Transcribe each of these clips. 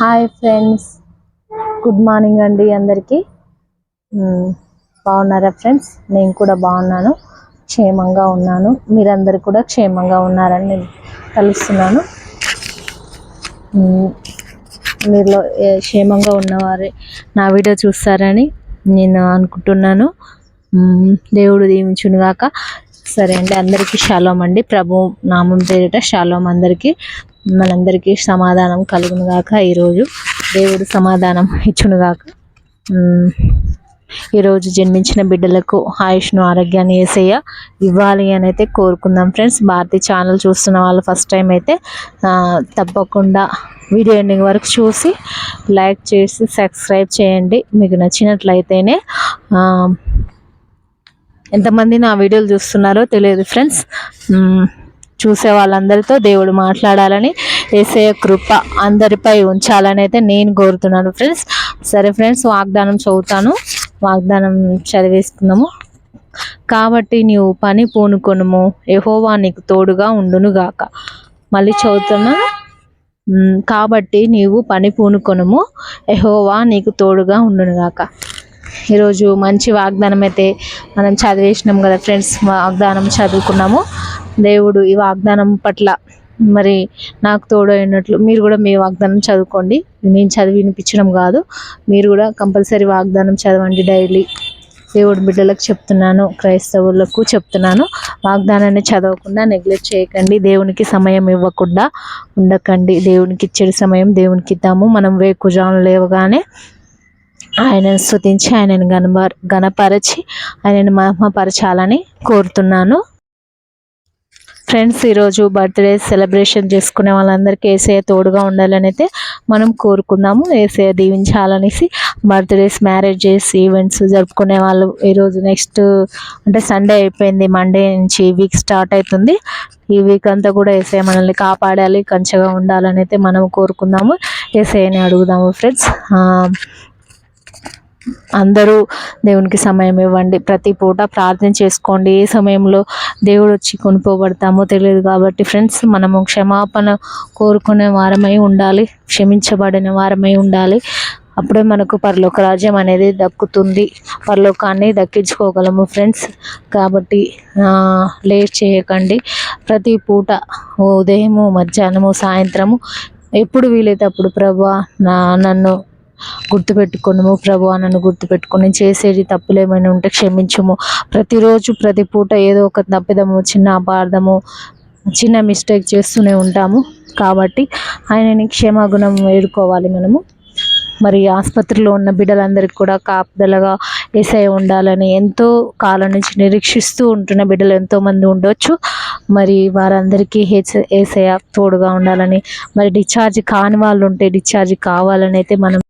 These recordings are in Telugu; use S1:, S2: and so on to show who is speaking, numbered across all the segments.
S1: Hi friends. గుడ్ మార్నింగ్ అండి అందరికీ. బాగున్నారా ఫ్రెండ్స్? నేను కూడా బాగున్నాను. క్షేమంగా ఉన్నాను. మీరందరూ కూడా క్షేమంగా ఉన్నారని నేను కలుస్తున్నాను మీరు క్షేమంగా ఉన్నవారే నా వీడియో చూస్తారని నేను అనుకుంటున్నాను. దేవుడు దీవించునుగాక. సరే అండి అందరికీ షాలోం అండి. ప్రభు నామం పేరిట షాలోం అందరికీ. మనందరికీ సమాధానం కలుగునుగాక ఈరోజు. దేవుడు సమాధానం ఇచ్చునుగాక ఈరోజు జన్మించిన బిడ్డలకు ఆయుష్ను ఆరోగ్యాన్ని ఏసయ్య ఇవ్వాలి అని అయితే కోరుకుందాం ఫ్రెండ్స్. భారతి ఛానల్ చూస్తున్న వాళ్ళు ఫస్ట్ టైం అయితే తప్పకుండా వీడియో ఎండింగ్ వరకు చూసి లైక్ చేసి సబ్స్క్రైబ్ చేయండి. మీకు నచ్చినట్లయితేనే ఎంతమంది నా వీడియోలు చూస్తున్నారో తెలియదు ఫ్రెండ్స్. చూసే వాళ్ళందరితో దేవుడు మాట్లాడాలని ఏసయ కృప అందరిపై ఉంచాలని అయితే నేను కోరుతున్నాను ఫ్రెండ్స్. సరే ఫ్రెండ్స్ వాగ్దానం చదువుతాను. వాగ్దానం చదివేసుకుందాము. కాబట్టి నీవు పని పూనుకొనుము. ఎహోవా నీకు తోడుగా ఉండును గాక మళ్ళీ చదువుతున్నాను కాబట్టి నీవు పని పూనుకొనుము. ఎహోవా నీకు తోడుగా ఉండును గాక ఈరోజు మంచి వాగ్దానం అయితే మనం చదివేసినాం కదా ఫ్రెండ్స్. వాగ్దానం చదువుకున్నాము. దేవుడు ఈ వాగ్దానం పట్ల మరి నాకు తోడైనట్లు మీరు కూడా మీ వాగ్దానం చదువుకోండి. నేను చదివి వినిపించడం కాదు. మీరు కూడా కంపల్సరీ వాగ్దానం చదవండి డైలీ. దేవుడి బిడ్డలకు చెప్తున్నాను క్రైస్తవులకు చెప్తున్నాను. వాగ్దానాన్ని చదవకుండా నెగ్లెక్ట్ చేయకండి. దేవునికి సమయం ఇవ్వకుండా ఉండకండి. దేవునికి ఇచ్చే సమయం దేవునికి ఇద్దాము. మనం వేకుజాము లేవగానే ఆయనను స్తుతించి ఆయనను గనప గణపరచి ఆయనను మహిమపరచాలని కోరుతున్నాను. ఫ్రెండ్స్ ఈరోజు బర్త్డే సెలబ్రేషన్ చేసుకునే వాళ్ళందరికీ ఏసఐ తోడుగా ఉండాలని అయితే మనం కోరుకుందాము. ఏసఐ దీవించాలనేసి బర్త్డేస్ మ్యారేజెస్ ఈవెంట్స్ జరుపుకునే వాళ్ళు ఈరోజు నెక్స్ట్ అంటే సండే అయిపోయింది. మండే నుంచి వీక్ స్టార్ట్ అవుతుంది. ఈ వీక్ అంతా కూడా ఏసఐ మనల్ని కాపాడాలి కంచగా ఉండాలని అయితే మనం కోరుకుందాము. ఏసఐని అడుగుదాము ఫ్రెండ్స్. అందరూ దేవునికి సమయం ఇవ్వండి. ప్రతి పూట ప్రార్థన చేసుకోండి. ఏ సమయంలో దేవుడు వచ్చి కొనుక్కోబడతామో తెలియదు కాబట్టి ఫ్రెండ్స్ మనము క్షమాపణ కోరుకునే వారమై ఉండాలి. క్షమించబడిన వారమై ఉండాలి. అప్పుడే మనకు పరలోక రాజ్యం అనేది దక్కుతుంది. పరలోకాన్ని దక్కించుకోగలము ఫ్రెండ్స్. కాబట్టి లేట్ చేయకండి. ప్రతి పూట ఉదయము మధ్యాహ్నము సాయంత్రము ఎప్పుడు వీలైతే అప్పుడు ప్రభా నా నన్ను గుర్తుపెట్టుకునుము ప్రభు నన్ను గుర్తుపెట్టుకొని చేసేది తప్పులు ఏమైనా ఉంటే క్షమించుము. ప్రతిరోజు ప్రతి పూట ఏదో ఒక తప్పిదము చిన్న అపార్థము చిన్న మిస్టేక్ చేస్తూనే ఉంటాము. కాబట్టి ఆయనని క్షమాగుణం వేడుకోవాలి మనము. మరి ఆసుపత్రిలో ఉన్న బిడ్డలందరికీ కూడా కాపుదలగా ఏసఐ ఉండాలని ఎంతో కాలం నుంచి నిరీక్షిస్తూ ఉంటున్న బిడ్డలు ఎంతోమంది ఉండొచ్చు. మరి వారందరికీ ఏస తోడుగా ఉండాలని మరి డిశ్చార్జ్ కాని వాళ్ళు ఉంటే డిశ్చార్జ్ కావాలని అయితే మనం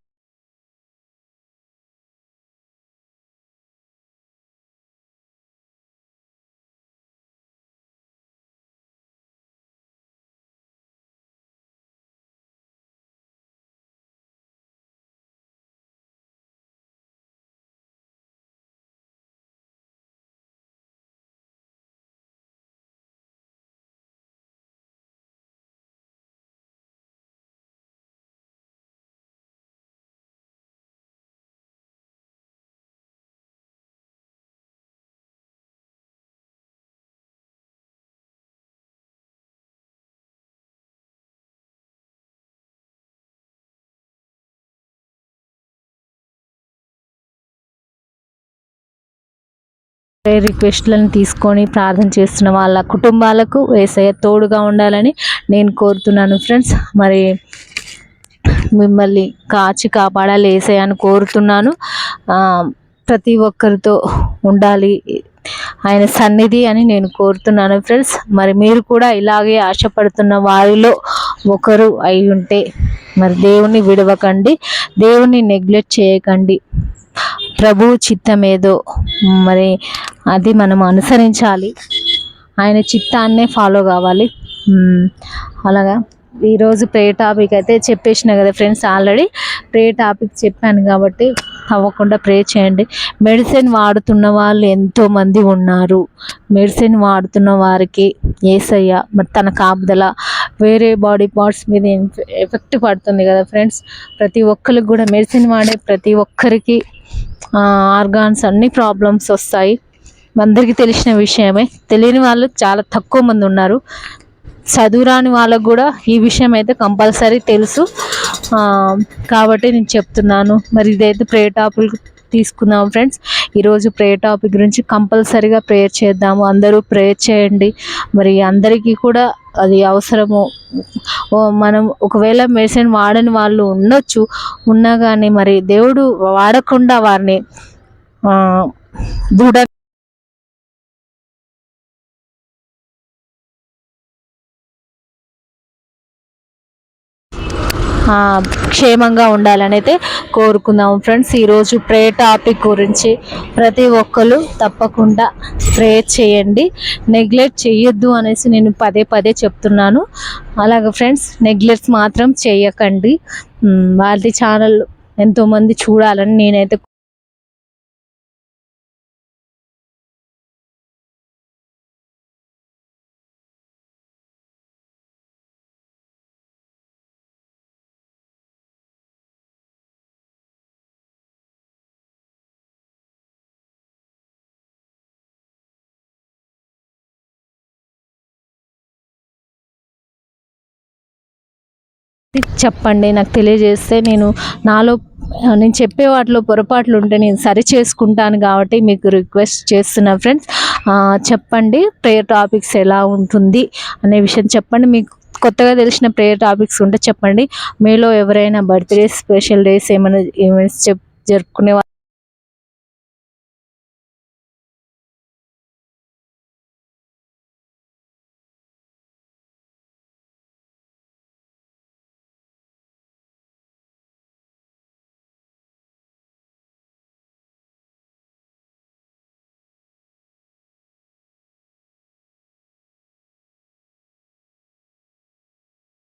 S1: ప్రేయర్ రిక్వెస్ట్లను తీసుకొని ప్రార్థన చేస్తున్న వాళ్ళ కుటుంబాలకు ఏసయ్య తోడుగా ఉండాలని నేను కోరుతున్నాను ఫ్రెండ్స్ మరి మిమ్మల్ని కాచి కాపాడాలి ఏసయ్య అని కోరుతున్నాను. ప్రతి ఒక్కరితో ఉండాలి ఆయన సన్నిధి అని నేను కోరుతున్నాను ఫ్రెండ్స్ మరి మీరు కూడా ఇలాగే ఆశపడుతున్న వారిలో ఒకరు అయి ఉంటే మరి దేవుణ్ణి విడవకండి. దేవుణ్ణి నెగ్లెక్ట్ చేయకండి. ప్రభు చిత్తం ఏదో మరి అది మనం అనుసరించాలి. ఆయన చిత్తాన్నే ఫాలో కావాలి. అలాగా. ఈరోజు ప్రే టాపిక్ అయితే చెప్పేసిన కదా ఫ్రెండ్స్ ఆల్రెడీ ప్రే టాపిక్ చెప్పాను కాబట్టి అవ్వకుండా ప్రే చేయండి. మెడిసిన్ వాడుతున్న వాళ్ళు ఎంతోమంది ఉన్నారు. మెడిసిన్ వాడుతున్న వారికి ఏసయ్య మరి తన కాపుదల వేరే బాడీ పార్ట్స్ మీద ఎఫెక్ట్ పడుతుంది కదా ఫ్రెండ్స్ ప్రతి ఒక్కరికి కూడా మెడిసిన్ వాడే ప్రతి ఒక్కరికి ఆర్గాన్స్ అన్ని ప్రాబ్లమ్స్ వస్తాయి. అందరికీ తెలిసిన విషయమే. తెలియని వాళ్ళు చాలా తక్కువ మంది ఉన్నారు. చదువురాని వాళ్ళకు కూడా ఈ విషయం అయితే కంపల్సరీ తెలుసు. కాబట్టి నేను చెప్తున్నాను. మరి ఇదైతే ప్రేటాపులు తీసుకుందాం ఫ్రెండ్స్ ఈరోజు ప్రేయర్ టాపిక్ గురించి కంపల్సరీగా ప్రేయర్ చేద్దాము. అందరూ ప్రేయర్ చేయండి. మరి అందరికీ కూడా అది అవసరము. మనం ఒకవేళ మెడిసిన్ వాడని వాళ్ళు ఉండొచ్చు. ఉన్నా కానీ మరి దేవుడు వాడకుండా వారిని దృఢ క్షేమంగా ఉండాలని అయితే కోరుకుందాం. ఫ్రెండ్స్ ఈరోజు ప్రే టాపిక్ గురించి ప్రతి ఒక్కరు తప్పకుండా ప్రే చేయండి. నెగ్లెక్ట్ చేయొద్దు అనేసి నేను పదే పదే చెప్తున్నాను. అలాగే ఫ్రెండ్స్ నెగ్లెక్ట్ మాత్రం చేయకండి. వాళ్ళ ఛానల్ ఎంతోమంది చూడాలని నేనైతే చెప్పండి నాకు తెలియజేస్తే నేను నాలో నేను చెప్పే వాటిలో పొరపాట్లు ఉంటే నేను సరి చేసుకుంటాను కాబట్టి మీకు రిక్వెస్ట్ చేస్తున్నా ఫ్రెండ్స్. చెప్పండి ప్రేయర్ టాపిక్స్ ఎలా ఉంటుంది అనే విషయం చెప్పండి. మీకు కొత్తగా తెలిసిన ప్రేయర్ టాపిక్స్ ఉంటే చెప్పండి. మీలో ఎవరైనా బర్త్డే స్పెషల్ డేస్ ఏమైనా ఈవెంట్స్ చెప్ జరుపుకునే